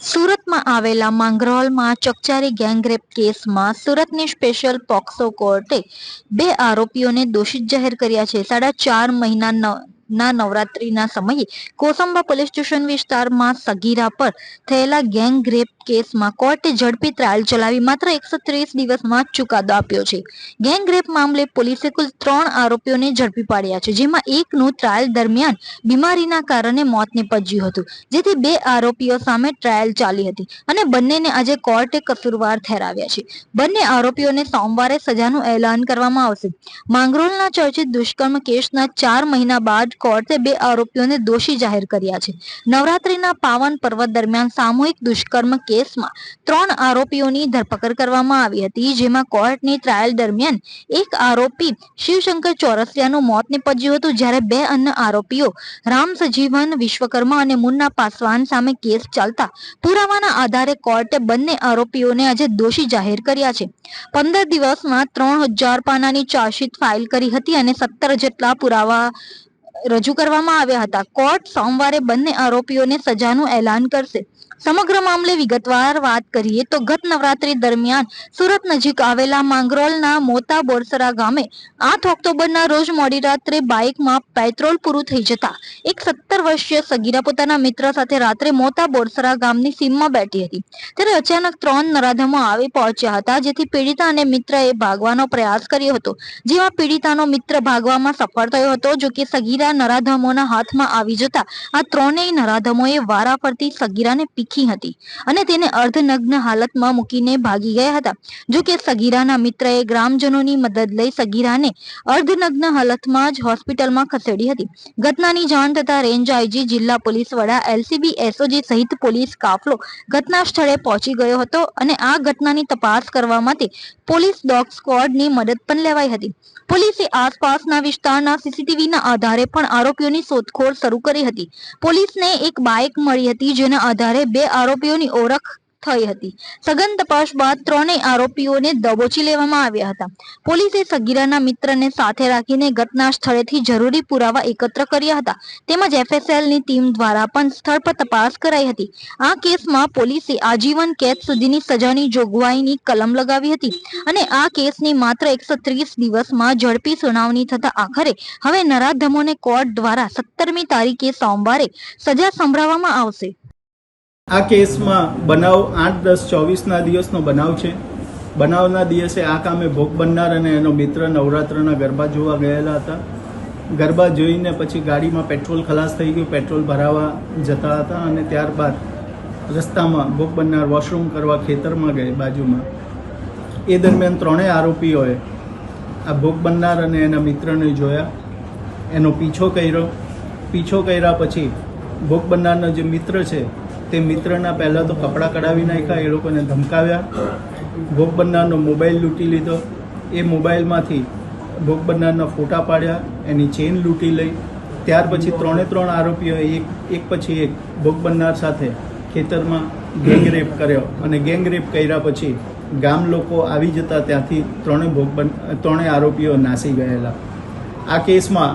સુરતમાં આવેલા માંગરોળમાં ચકચારી ગેંગરેપ કેસમાં સુરતની સ્પેશિયલ પોક્સો કોર્ટે બે આરોપીઓને દોષિત જાહેર કર્યા છે. સાડા ચાર મહિના ન- નવરાત્રીના સમયે કોસંબા પોલીસ સ્ટેશન વિસ્તારમાં સગીરા પર થયેલા ગેંગરેપ કેસમાં કોર્ટે ઝડપી ટ્રાયલ ચલાવી માત્ર એકસો ત્રીસ દિવસમાં ચુકાદો આપ્યો છે. ગેંગરેપ મામલે પોલીસે કુલ ત્રણ આરોપીઓને ઝડપી પાડ્યા છે, જેમાં એકનું ટ્રાયલ દરમિયાન બીમારીના કારણે મોત નીપજ્યું હતું, જેથી બે આરોપીઓ સામે ટ્રાયલ ચાલી હતી અને બંનેને આજે કોર્ટે કસૂરવાર ઠેરાવ્યા છે. બંને આરોપીઓને સોમવારે સજાનું એલાન કરવામાં આવશે. માંગરોળના ચર્ચિત દુષ્કર્મ કેસના ચાર મહિના બાદ કોર્ટે બે આરોપીઓને દોષી જાહેર કર્યા છે. નવરાત્રીના પાવન પર્વ દરમિયાન સામૂહિક દુષ્કર્મ કેસમાં ત્રણ આરોપીઓની ધરપકડ કરવામાં આવી હતી, જેમાં કોર્ટની ટ્રાયલ દરમિયાન એક આરોપી શિવશંકર ચોરસિયાનું મોત નિપજ્યું હતું, જ્યારે બે અન્ય આરોપીઓ રામ સજીવન વિશ્વકર્મા અને મુન્ના પાસવાન સામે કેસ ચાલતા પુરાવાના આધારે કોર્ટે બંને આરોપીઓને આજે દોષી જાહેર કર્યા છે. પંદર દિવસમાં ત્રણ હજાર પાનાની ચાર્જશીટ ફાઇલ કરી હતી અને સત્તર જેટલા પુરાવા રજૂ કરવામાં આવ્યા હતા. કોર્ટ સોમવારે બંને આરોપીઓને સજાનું એલાન કરશે. સમગ્ર મામલે વિગતવાર વાત કરીએ તો ગત નવરાત્રી દરમિયાન સુરત નજીક આવેલા માંગરોળના મોતા બોરસરા ગામે આઠ ઓક્ટોબરના રોજ મોડી રાત્રે બાઇકમાં પેટ્રોલ પૂરું થઈ જતા એક સત્તર વર્ષીય સગીરા પોતાના મિત્ર સાથે રાત્રે મોતા બોરસરા ગામની સીમમાં બેઠી હતી. ત્યારે અચાનક ત્રણ નરાધમો આવી પહોંચ્યા હતા, જેથી પીડિતા અને મિત્રએ ભાગવાનો પ્રયાસ કર્યો હતો. જેમાં પીડિતાનો મિત્ર ભાગવામાં સફળ થયો હતો, જો કે સગીરા નરાધમોના હાથમાં આવી જતા આ ત્રણેય નરાધમોએ વારાફરતી સગીરાને પીખી હતી અને તેને અર્ધનગ્ન હાલતમાં મૂકીને ભાગી ગયા હતા. જો કે સગીરાના મિત્રએ ગ્રામજનોની મદદ લઈ સગીરાને અર્ધનગ્ન હાલતમાં જ હોસ્પિટલમાં ખસેડી હતી. ઘટનાની જાણ થતા રેન્જ આઈજી, જિલ્લા પોલીસ વડા, એલસીબી, એસઓજી સહિત પોલીસ કાફલો ઘટના સ્થળે પહોંચી ગયો હતો અને આ ઘટનાની તપાસ કરવા માટે પોલીસ ડોગ સ્ક્વોડની મદદ પણ લેવાઈ હતી. પોલીસે આસપાસના વિસ્તારના સીસીટીવીના આધારે પણ આરોપીઓની શોધખોળ શરૂ કરી હતી. પોલીસને એક બાઇક મળી હતી જેના આધારે બે આરોપીઓની ઓળખ થઈ હતી. સઘન તપાસ બાદ ત્રણેય આરોપીઓને દબોચી લેવામાં આવ્યા હતા. પોલીસે સગીરાના મિત્રને સાથે રાખીને ઘટના સ્થળેથી જરૂરી પુરાવા એકત્ર કર્યા હતા. તેમજ એફએસએલની ટીમ દ્વારા પણ સ્થળ પર તપાસ કરાઈ હતી. આ કેસમાં પોલીસે આજીવન કેદ સુધીની સજાની જોગવાઈની કલમ લગાવી હતી અને આ કેસની માત્ર એકસો ત્રીસ દિવસમાં ઝડપી સુનાવણી થતા આખરે હવે નરાધમોને કોર્ટ દ્વારા સત્તરમી તારીખે સોમવારે સજા સંભળાવવામાં આવશે. આ કેસમાં બનાવ આઠ દસ ચોવીસના દિવસનો બનાવ છે. બનાવના દિવસે આ કામે ભોગ બનનાર અને એનો મિત્ર નવરાત્રના ગરબા જોવા ગયેલા હતા. ગરબા જોઈને પછી ગાડીમાં પેટ્રોલ ખલાસ થઈ ગયું, પેટ્રોલ ભરાવા જતા હતા અને ત્યારબાદ રસ્તામાં ભોગ બનનાર વોશરૂમ કરવા ખેતરમાં ગઈ બાજુમાં. એ દરમિયાન ત્રણેય આરોપીઓએ આ ભોગ બનનાર અને એના મિત્રને જોયા. એનો પીછો કર્યો. પીછો કર્યા પછી ભોગ બનનારનો જે મિત્ર છે તે મિત્રના પહેલાં તો કપડાં કઢાવી નાખ્યા, એ લોકોને ધમકાવ્યા. ભોગ બનનારનો મોબાઈલ લૂંટી લીધો. એ મોબાઈલમાંથી ભોગ બનનારના ફોટા પાડ્યા, એની ચેન લૂંટી લઈ. ત્યાર પછી ત્રણે ત્રણ આરોપીઓએ એક એક પછી એક ભોગ બનનાર સાથે ખેતરમાં ગેંગરેપ કર્યો અને ગેંગરેપ કર્યા પછી ગામ લોકો આવી જતા ત્યાંથી ત્રણે ભોગ બન, ત્રણે આરોપીઓ નાસી ગયેલા. આ કેસમાં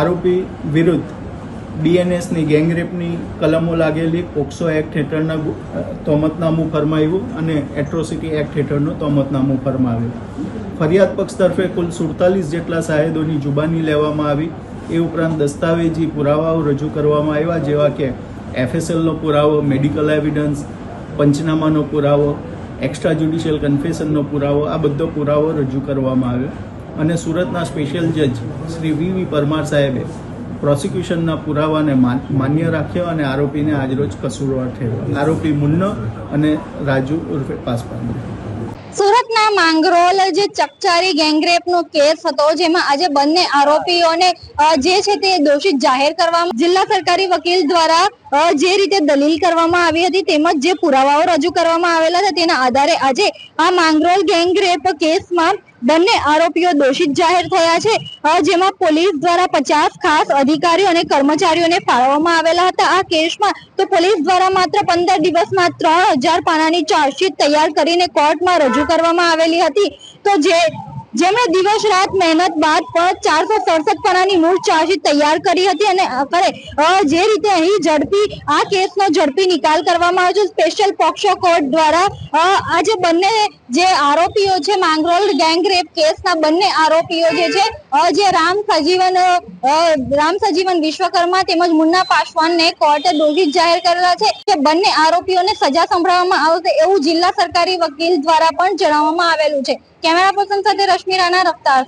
આરોપી વિરુદ્ધ બીએનએસની ગેંગરેપની કલમો લાગેલી પોક્સો એક્ટ હેઠળના તોમતનામું ફરમાવ્યું અને એટ્રોસિટી એક્ટ હેઠળનું તોમતનામું ફરમાવ્યું. ફરિયાદ પક્ષ તરફે કુલ સુડતાલીસ જેટલા સાહેદોની જુબાની લેવામાં આવી. એ ઉપરાંત દસ્તાવેજી પુરાવાઓ રજૂ કરવામાં આવ્યા, જેવા કે એફએસએલનો પુરાવો, મેડિકલ એવિડન્સ, પંચનામાનો પુરાવો, એક્સ્ટ્રા જ્યુડિશિયલ કન્ફેશનનો પુરાવો, આ બધો પુરાવો રજૂ કરવામાં આવ્યો. અને સુરતના સ્પેશિયલ જજ શ્રી વી વી પરમાર સાહેબે પ્રોસિક્યુશનના પુરાવાને માન્ય રાખ્યો અને આરોપીને આજરોજ કસૂરવાર ઠેરવ્યો. આરોપી મુન્નો અને રાજુ ઉર્ફે પાસપાન સુરતના માંગરોલ જે ચકચારી ગેંગરેપનો કેસ હતો, જેમાં આજે બંને આરોપીઓને જે છે તે દોષિત જાહેર કરવામાં જિલ્લા સરકારી વકીલ દ્વારા જે રીતે દલીલ કરવામાં આવી હતી તેમજ જે પુરાવાઓ રજૂ કરવામાં આવેલા હતા તેના આધારે આજે આ માંગરોલ ગેંગરેપ કેસમાં બંને આરોપીઓ દોષિત જાહેર થયા છે. જેમાં પોલીસ દ્વારા પચાસ ખાસ અધિકારીઓ અને કર્મચારીઓને ફાળવવામાં આવેલા હતા. આ કેસમાં તો પોલીસ દ્વારા માત્ર પંદર દિવસમાં ત્રણ હજાર પાનાની ચાર્જશીટ તૈયાર કરીને કોર્ટમાં રજૂ કરવામાં આવેલી હતી. તો જે જેમણે દિવસ રાત મહેનત બાદ પણ ચારસો સડસઠ પાનાની મૂળ ચાર્જશીટ તૈયાર કરી હતી અને આખરે જે રીતે અહીં ઝડપી, આ કેસનો ઝડપી નિકાલ કરવામાં આવ્યો સ્પેશિયલ પોક્સો કોર્ટ દ્વારા આજે બંને જે આરોપીઓ છે, માંગરોલ ગેંગ રેપ કેસના બંને આરોપીઓ જે છે જે રામ સજીવન રામ સજીવન વિશ્વકર્મા તેમજ મુન્ના પાસવાનને કોર્ટે દોષિત જાહેર કરેલા છે, કે બંને આરોપીઓને સજા સંભળાવવામાં આવશે એવું જિલ્લા સરકારી વકીલ દ્વારા પણ જણાવવામાં આવેલું છે. कॅमेरा पर्सन सध्या रश्मी राणा रफ्तार